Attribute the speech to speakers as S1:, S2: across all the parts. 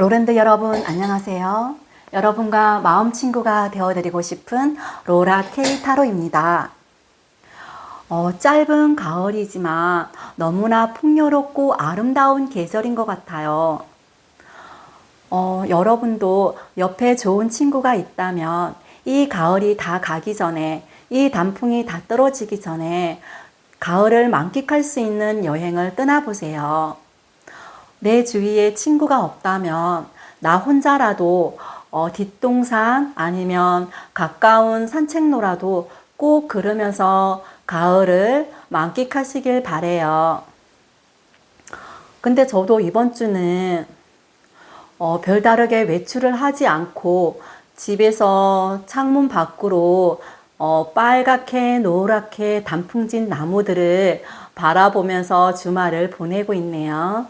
S1: 로랜드 여러분 안녕하세요. 여러분과 마음 친구가 되어드리고 싶은 로라 케이 타로입니다. 어, 짧은 가을이지만 너무나 풍요롭고 아름다운 계절인 것 같아요. 어, 여러분도 옆에 좋은 친구가 있다면 이 가을이 다 가기 전에 이 단풍이 다 떨어지기 전에 가을을 만끽할 수 있는 여행을 떠나보세요. 내 주위에 친구가 없다면 나 혼자라도 어, 뒷동산 아니면 가까운 산책로라도 꼭 걸으면서 가을을 만끽하시길 바래요. 근데 저도 이번 주는 어, 별다르게 외출을 하지 않고 집에서 창문 밖으로 어, 빨갛게 노랗게 단풍진 나무들을 바라보면서 주말을 보내고 있네요.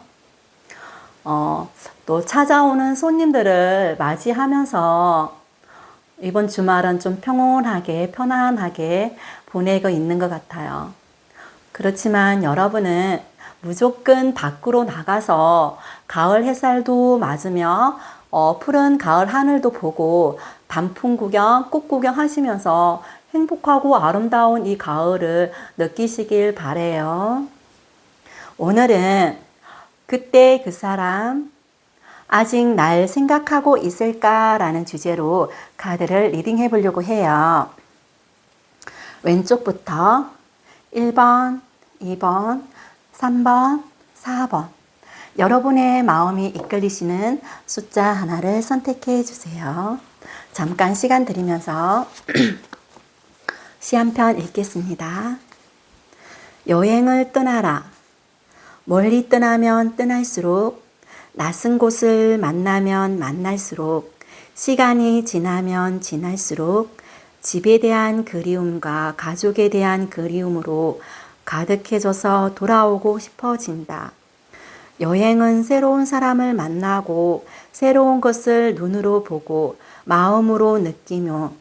S1: 어, 또 찾아오는 손님들을 맞이하면서 이번 주말은 좀 평온하게, 편안하게 보내고 있는 것 같아요. 그렇지만 여러분은 무조건 밖으로 나가서 가을 햇살도 맞으며 어, 푸른 가을 하늘도 보고 단풍 구경, 꽃 구경 하시면서 행복하고 아름다운 이 가을을 느끼시길 바래요. 오늘은 그때 그 사람 아직 날 생각하고 있을까라는 주제로 카드를 리딩해 보려고 해요. 왼쪽부터 1번, 2번, 3번, 4번. 여러분의 마음이 이끌리시는 숫자 하나를 선택해 주세요. 잠깐 시간 드리면서 시 한 편 읽겠습니다. 여행을 떠나라. 멀리 떠나면 떠날수록 낯선 곳을 만나면 만날수록 시간이 지나면 지날수록 집에 대한 그리움과 가족에 대한 그리움으로 가득해져서 돌아오고 싶어진다. 여행은 새로운 사람을 만나고 새로운 것을 눈으로 보고 마음으로 느끼며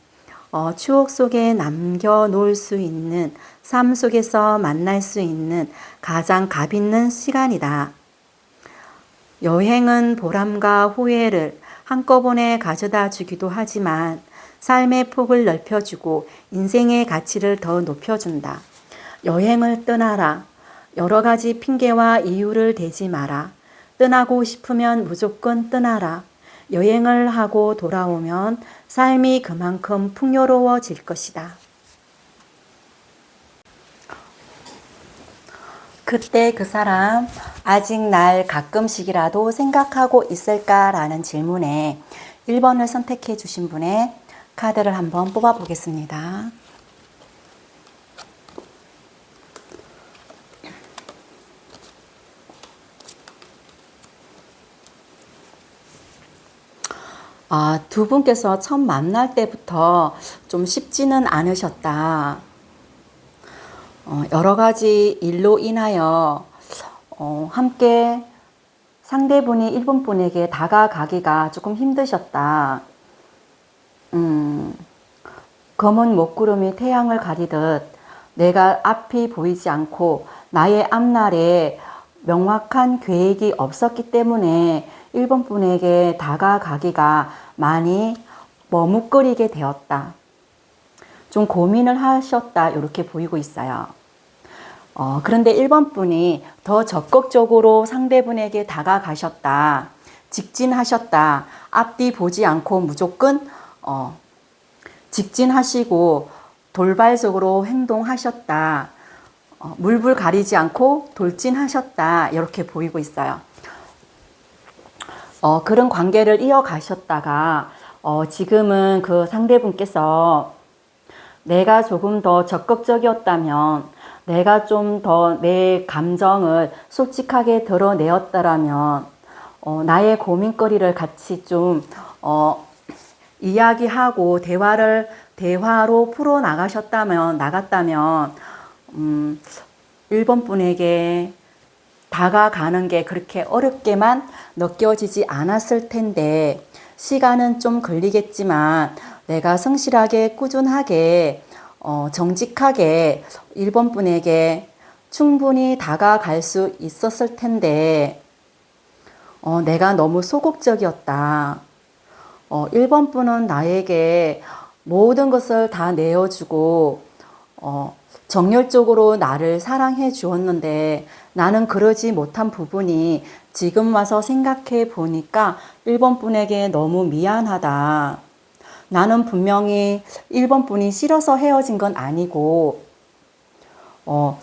S1: 어, 추억 속에 남겨놓을 수 있는 삶 속에서 만날 수 있는 가장 값있는 시간이다. 여행은 보람과 후회를 한꺼번에 가져다 주기도 하지만 삶의 폭을 넓혀주고 인생의 가치를 더 높여준다. 여행을 떠나라. 여러 가지 핑계와 이유를 대지 마라. 떠나고 싶으면 무조건 떠나라. 여행을 하고 돌아오면 삶이 그만큼 풍요로워질 것이다. 그때 그 사람 아직 날 가끔씩이라도 생각하고 있을까라는 질문에 1번을 선택해 주신 분의 카드를 한번 뽑아 보겠습니다. 아, 두 분께서 처음 만날 때부터 좀 쉽지는 않으셨다. 어, 여러 가지 일로 인하여 어, 함께 상대분이 일본 분에게 다가가기가 조금 힘드셨다. 음, 검은 먹구름이 태양을 가리듯 내가 앞이 보이지 않고 나의 앞날에 명확한 계획이 없었기 때문에 일본 분에게 다가가기가 많이 머뭇거리게 되었다. 좀 고민을 하셨다. 이렇게 보이고 있어요. 어, 그런데 1번 분이 더 적극적으로 상대분에게 다가가셨다. 직진하셨다. 앞뒤 보지 않고 무조건 어, 직진하시고 돌발적으로 행동하셨다. 어, 물불 가리지 않고 돌진하셨다. 이렇게 보이고 있어요. 어, 그런 관계를 이어가셨다가 어, 지금은 그 상대분께서 내가 조금 더 적극적이었다면 내가 좀 더 내 감정을 솔직하게 드러내었다라면 어, 나의 고민거리를 같이 좀 어, 이야기하고 대화를 대화로 풀어 나가셨다면 나갔다면 음, 1번 분에게 다가가는 게 그렇게 어렵게만 느껴지지 않았을 텐데 시간은 좀 걸리겠지만 내가 성실하게 꾸준하게 어, 정직하게 일본 분에게 충분히 다가갈 수 있었을 텐데 어, 내가 너무 소극적이었다. 어, 1번 분은 나에게 모든 것을 다 내어주고, 어, 정열적으로 나를 사랑해 주었는데 나는 그러지 못한 부분이 지금 와서 생각해 보니까 1번 분에게 너무 미안하다. 나는 분명히 1번 분이 싫어서 헤어진 건 아니고, 어,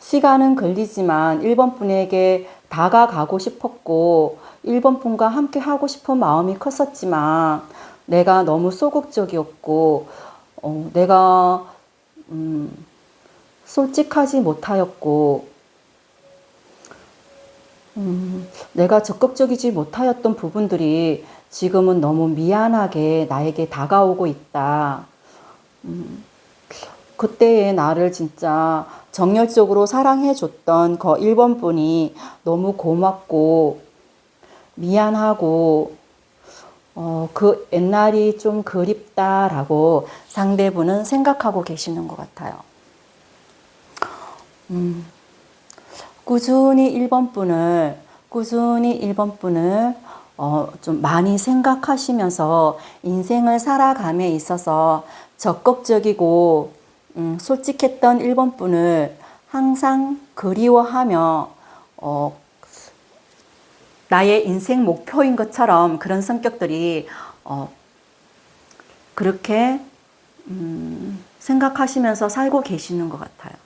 S1: 시간은 걸리지만 1번 분에게 다가가고 싶었고, 1번 분과 함께 하고 싶은 마음이 컸었지만, 내가 너무 소극적이었고, 어, 내가, 음, 솔직하지 못하였고, 음, 내가 적극적이지 못하였던 부분들이 지금은 너무 미안하게 나에게 다가오고 있다. 음, 그때의 나를 진짜 정열적으로 사랑해줬던 그 1번 분이 너무 고맙고, 미안하고, 어, 그 옛날이 좀 그립다라고 상대분은 생각하고 계시는 것 같아요. 음, 꾸준히 1번 분을, 꾸준히 1번 분을 어, 좀 많이 생각하시면서 인생을 살아감에 있어서 적극적이고 음, 솔직했던 1번 분을 항상 그리워하며 어, 나의 인생 목표인 것처럼 그런 성격들이 어, 그렇게 음, 생각하시면서 살고 계시는 것 같아요.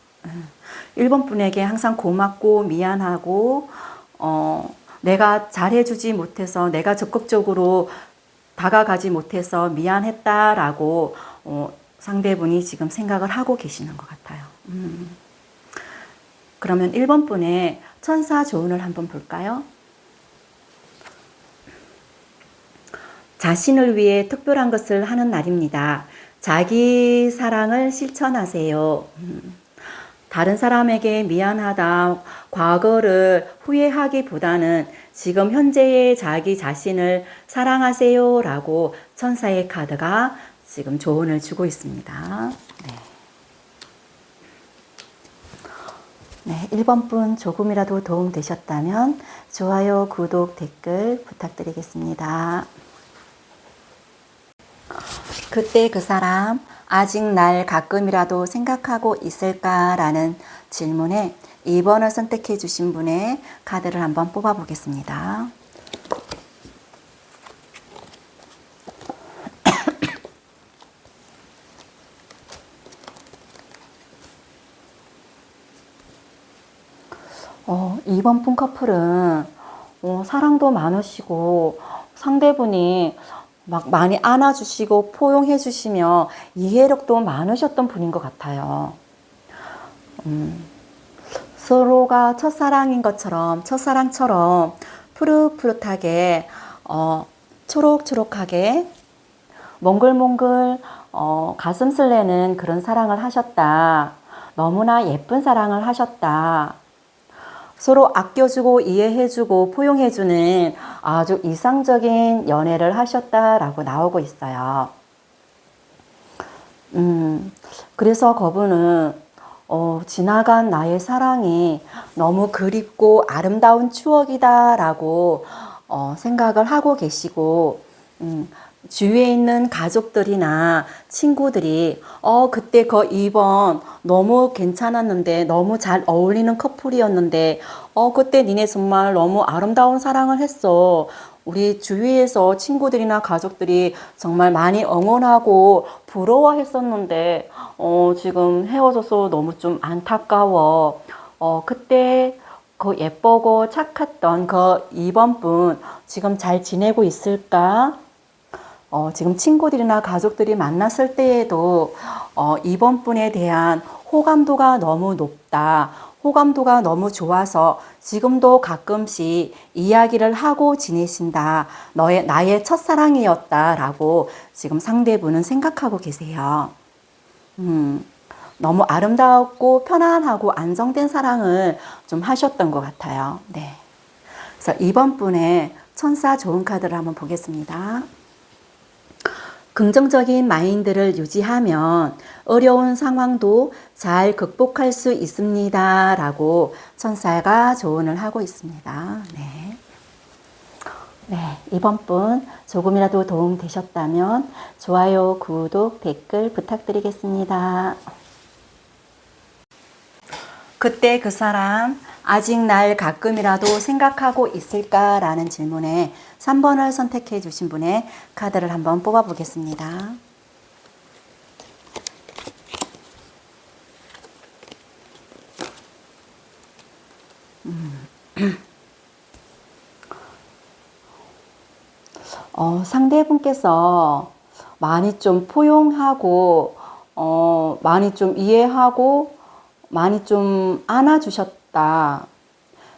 S1: 음. 1번 분에게 항상 고맙고 미안하고 어, 내가 잘해주지 못해서 내가 적극적으로 다가가지 못해서 미안했다라고 어, 상대분이 지금 생각을 하고 계시는 것 같아요. 음. 그러면 1번 분의 천사 조언을 한번 볼까요? 자신을 위해 특별한 것을 하는 날입니다. 자기 사랑을 실천하세요. 음. 다른 사람에게 미안하다, 과거를 후회하기보다는 지금 현재의 자기 자신을 사랑하세요 라고 천사의 카드가 지금 조언을 주고 있습니다. 네. 네, 1번 분 조금이라도 도움 되셨다면 좋아요, 구독, 댓글 부탁드리겠습니다. 그때 그 사람 아직 날 가끔이라도 생각하고 있을까라는 질문에 2번을 선택해 주신 분의 카드를 한번 뽑아 보겠습니다. 어, 2번 분 커플은 어, 사랑도 많으시고 상대분이 막 많이 안아주시고 포용해 주시며 이해력도 많으셨던 분인 것 같아요. 음, 서로가 첫사랑인 것처럼 첫사랑처럼 푸릇푸릇하게 어, 초록초록하게 몽글몽글 어, 가슴 설레는 그런 사랑을 하셨다. 너무나 예쁜 사랑을 하셨다. 서로 아껴주고 이해해주고 포용해주는 아주 이상적인 연애를 하셨다라고 나오고 있어요. 음, 그래서 그분은 어, 지나간 나의 사랑이 너무 그립고 아름다운 추억이다라고 어, 생각을 하고 계시고, 음, 주위에 있는 가족들이나 친구들이 어 그때 그 2번 너무 괜찮았는데 너무 잘 어울리는 커플이었는데 어 그때 니네 정말 너무 아름다운 사랑을 했어. 우리 주위에서 친구들이나 가족들이 정말 많이 응원하고 부러워했었는데 어 지금 헤어져서 너무 좀 안타까워. 어 그때 그 예쁘고 착했던 그 2번 분 지금 잘 지내고 있을까? 어, 지금 친구들이나 가족들이 만났을 때에도 어, 이번 분에 대한 호감도가 너무 높다. 호감도가 너무 좋아서 지금도 가끔씩 이야기를 하고 지내신다. 너의, 나의 첫사랑이었다라고 지금 상대분은 생각하고 계세요. 음, 너무 아름다웠고 편안하고 안정된 사랑을 좀 하셨던 것 같아요. 네. 그래서 이번 분의 천사 좋은 카드를 한번 보겠습니다. 긍정적인 마인드를 유지하면 어려운 상황도 잘 극복할 수 있습니다. 라고 천사가 조언을 하고 있습니다. 네. 네, 이번 분 조금이라도 도움 되셨다면 좋아요, 구독, 댓글 부탁드리겠습니다. 그때 그 사람 아직 날 가끔이라도 생각하고 있을까라는 질문에 3번을 선택해 주신 분의 카드를 한번 뽑아 보겠습니다. 어, 상대분께서 많이 좀 포용하고, 어, 많이 좀 이해하고, 많이 좀 안아주셨 다.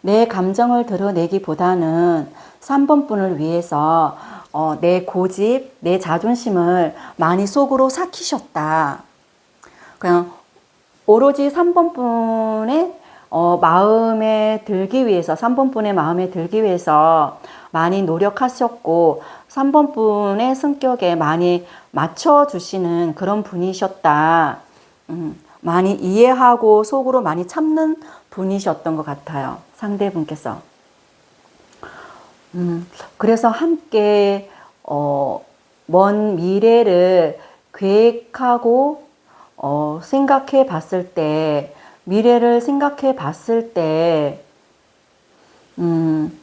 S1: 내 감정을 드러내기보다는 3번 분을 위해서 어, 내 고집, 내 자존심을 많이 속으로 삭히셨다. 그냥 오로지 3번 분의 어, 마음에 들기 위해서, 3번 분의 마음에 들기 위해서 많이 노력하셨고, 3번 분의 성격에 많이 맞춰 주시는 그런 분이셨다. 음, 많이 이해하고 속으로 많이 참는 분이셨던 것 같아요. 상대분께서. 음, 그래서 함께, 어, 먼 미래를 계획하고, 어, 생각해 봤을 때, 미래를 생각해 봤을 때, 음,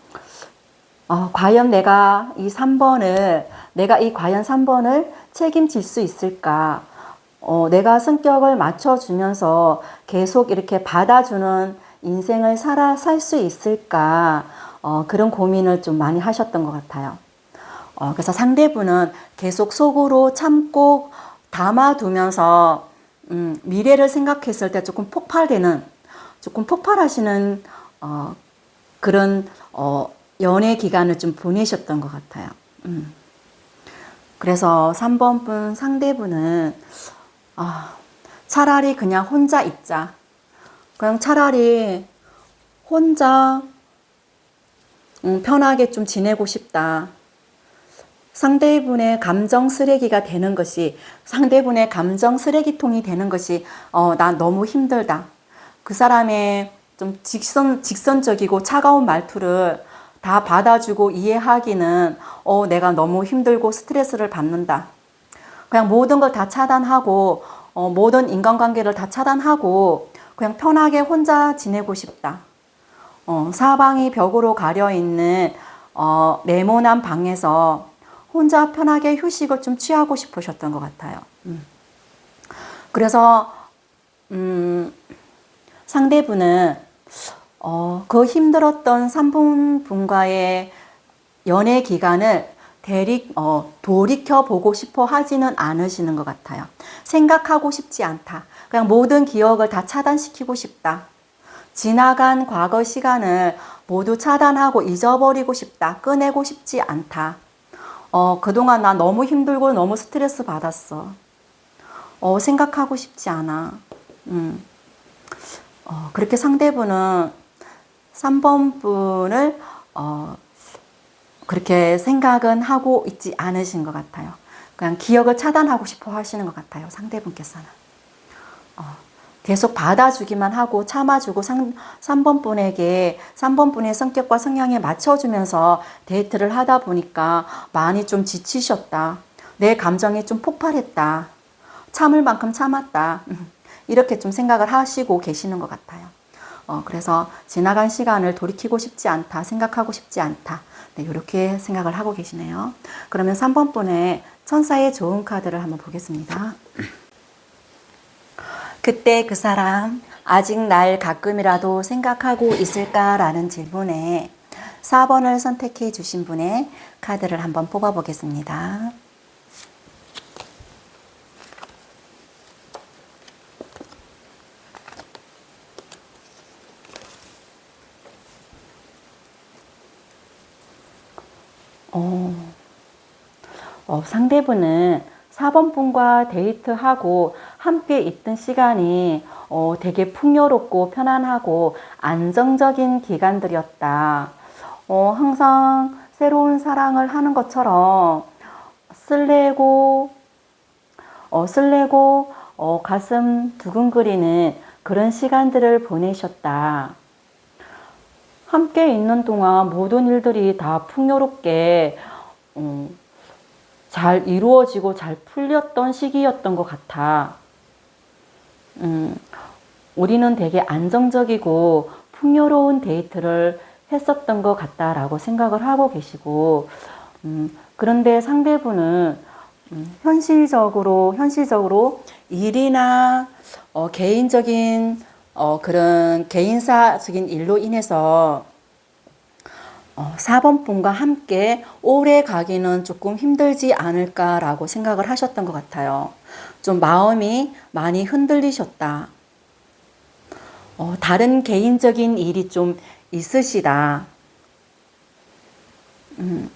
S1: 어, 과연 내가 이 3번을, 내가 이 과연 3번을 책임질 수 있을까? 어, 내가 성격을 맞춰주면서 계속 이렇게 받아주는 인생을 살아, 살 수 있을까? 어, 그런 고민을 좀 많이 하셨던 것 같아요. 어, 그래서 상대분은 계속 속으로 참고 담아두면서, 음, 미래를 생각했을 때 조금 폭발되는, 조금 폭발하시는, 어, 그런, 어, 연애 기간을 좀 보내셨던 것 같아요. 음. 그래서 3번 분 상대분은, 아, 차라리 그냥 혼자 있자. 그냥 차라리 혼자 음, 편하게 좀 지내고 싶다. 상대분의 감정 쓰레기가 되는 것이 상대분의 감정 쓰레기통이 되는 것이 어, 나 너무 힘들다. 그 사람의 좀 직선 직선적이고 차가운 말투를 다 받아주고 이해하기는 어, 내가 너무 힘들고 스트레스를 받는다. 그냥 모든 걸 다 차단하고 어, 모든 인간관계를 다 차단하고 그냥 편하게 혼자 지내고 싶다. 어, 사방이 벽으로 가려 있는 어, 네모난 방에서 혼자 편하게 휴식을 좀 취하고 싶으셨던 것 같아요. 음. 그래서 음, 상대분은 어, 그 힘들었던 3분 분과의 연애 기간을 대리, 어, 돌이켜 보고 싶어 하지는 않으시는 것 같아요. 생각하고 싶지 않다. 그냥 모든 기억을 다 차단시키고 싶다. 지나간 과거 시간을 모두 차단하고 잊어버리고 싶다. 꺼내고 싶지 않다. 어, 그동안 나 너무 힘들고 너무 스트레스 받았어. 어, 생각하고 싶지 않아. 음. 어, 그렇게 상대분은 3번 분을, 어, 그렇게 생각은 하고 있지 않으신 것 같아요. 그냥 기억을 차단하고 싶어 하시는 것 같아요. 상대분께서는. 어, 계속 받아주기만 하고 참아주고 상, 3번 분에게 3번 분의 성격과 성향에 맞춰주면서 데이트를 하다 보니까 많이 좀 지치셨다. 내 감정이 좀 폭발했다. 참을 만큼 참았다. 이렇게 좀 생각을 하시고 계시는 것 같아요. 어, 그래서 지나간 시간을 돌이키고 싶지 않다. 생각하고 싶지 않다. 네, 이렇게 생각을 하고 계시네요. 그러면 3번 분의 천사의 좋은 카드를 한번 보겠습니다. 그때 그 사람 아직 날 가끔이라도 생각하고 있을까라는 질문에 4번을 선택해 주신 분의 카드를 한번 뽑아 보겠습니다. 어, 어, 상대분은 4번 분과 데이트하고 함께 있던 시간이 어, 되게 풍요롭고 편안하고 안정적인 기간들이었다. 어, 항상 새로운 사랑을 하는 것처럼 설레고, 어, 설레고, 어, 가슴 두근거리는 그런 시간들을 보내셨다. 함께 있는 동안 모든 일들이 다 풍요롭게 음, 잘 이루어지고 잘 풀렸던 시기였던 것 같아. 음, 우리는 되게 안정적이고 풍요로운 데이트를 했었던 것 같다라고 생각을 하고 계시고, 음, 그런데 상대분은 음, 현실적으로, 현실적으로 일이나 어, 개인적인 어, 그런 개인사적인 일로 인해서 어, 4번 분과 함께 오래 가기는 조금 힘들지 않을까라고 생각을 하셨던 것 같아요. 좀 마음이 많이 흔들리셨다. 어, 다른 개인적인 일이 좀 있으시다. 음,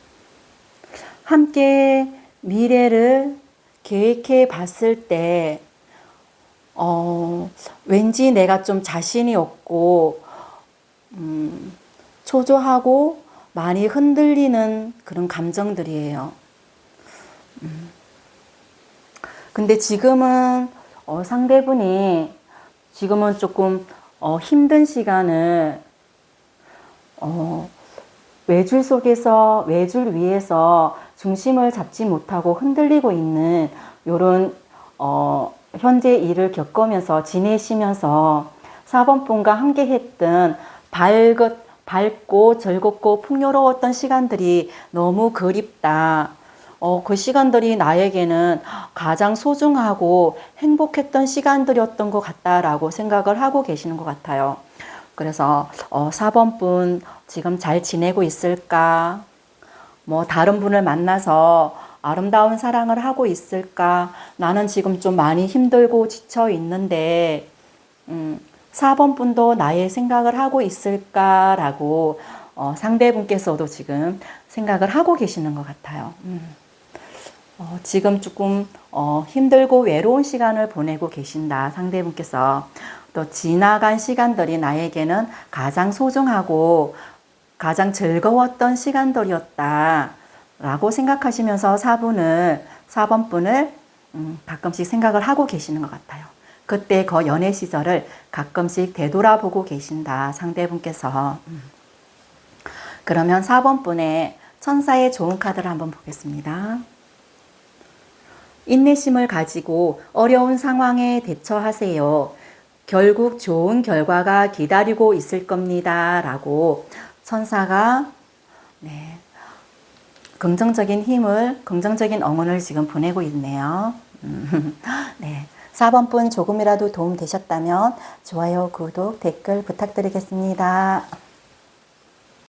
S1: 함께 미래를 계획해 봤을 때, 어, 왠지 내가 좀 자신이 없고, 음, 초조하고 많이 흔들리는 그런 감정들이에요. 음. 근데 지금은 어, 상대분이 지금은 조금 어, 힘든 시간을 어, 외줄 속에서 외줄 위에서 중심을 잡지 못하고 흔들리고 있는 요런 어, 현재 일을 겪으면서 지내시면서 4번 분과 함께 했던 밝은 밝고 즐겁고 풍요로웠던 시간들이 너무 그립다. 어, 그 시간들이 나에게는 가장 소중하고 행복했던 시간들이었던 것 같다라고 생각을 하고 계시는 것 같아요. 그래서 어, 4번 분 지금 잘 지내고 있을까? 뭐 다른 분을 만나서 아름다운 사랑을 하고 있을까? 나는 지금 좀 많이 힘들고 지쳐 있는데, 음, 4번 분도 나의 생각을 하고 있을까라고 어, 상대분께서도 지금 생각을 하고 계시는 것 같아요. 음. 어, 지금 조금 어, 힘들고 외로운 시간을 보내고 계신다. 상대분께서 또 지나간 시간들이 나에게는 가장 소중하고 가장 즐거웠던 시간들이었다. 라고 생각하시면서 4분을, 4번 분을 음, 가끔씩 생각을 하고 계시는 것 같아요. 그때 그 연애 시절을 가끔씩 되돌아보고 계신다. 상대분께서. 음. 그러면 4번 분의 천사의 좋은 카드를 한번 보겠습니다. 인내심을 가지고 어려운 상황에 대처하세요. 결국 좋은 결과가 기다리고 있을 겁니다. 라고 천사가 네, 긍정적인 힘을, 긍정적인 응원을 지금 보내고 있네요. 네. 4번 분 조금이라도 도움 되셨다면 좋아요, 구독, 댓글 부탁드리겠습니다.